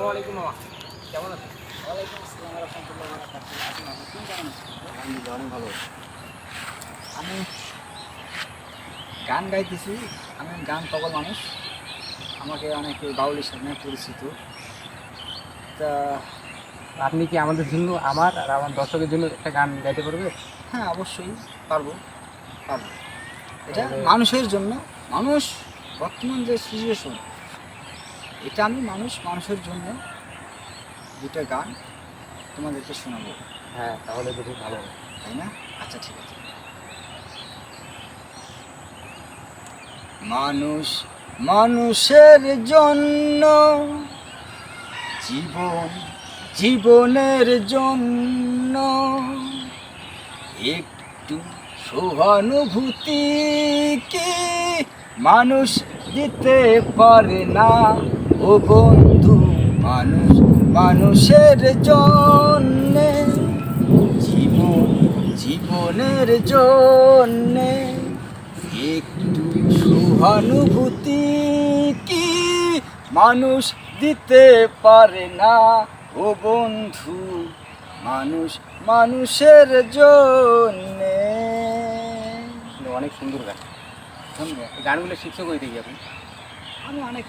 আসসালামু আলাইকুম মামা। কেমন আছেন? ওয়ালাইকুম আসসালাম রহমতুল্লাহ আপনি কেমন আছেন? অনেক ভালো আমি গান গাইতেছি। আমি গান পাগল মানুষ। আমাকে অনেকে বাউলির সামনে পরিচিত। তা আপনি কি আমাদের জন্য আমার আর আমার দর্শকের জন্য একটা গান গাইতে পারবে? হ্যাঁ অবশ্যই পারব। পারব। এটা মানুষের জন্য। মানুষ বর্তমান যে সিচুয়েশন এটা আমি মানুষ মানুষের জন্য দুটা গান তোমাদেরকে শোনাবো। হ্যাঁ তাহলে তো খুব ভালো তাই না? আচ্ছা ঠিক আছে। মানুষ মানুষের জন্য জীবন জীবনের জন্য একটু সহানুভূতি কি মানুষ দিতে পারে না? ও বন্ধু মানুষ মানুষের জন্যে জীবন জীবনের জন্যে একটু সহানুভূতি কি মানুষ দিতে পারে না? ও বন্ধু মানুষ মানুষের জন্যে। অনেক সুন্দর গান। গানগুলো শিক্ষক হয়ে দেখি আপনি। আমি অনেক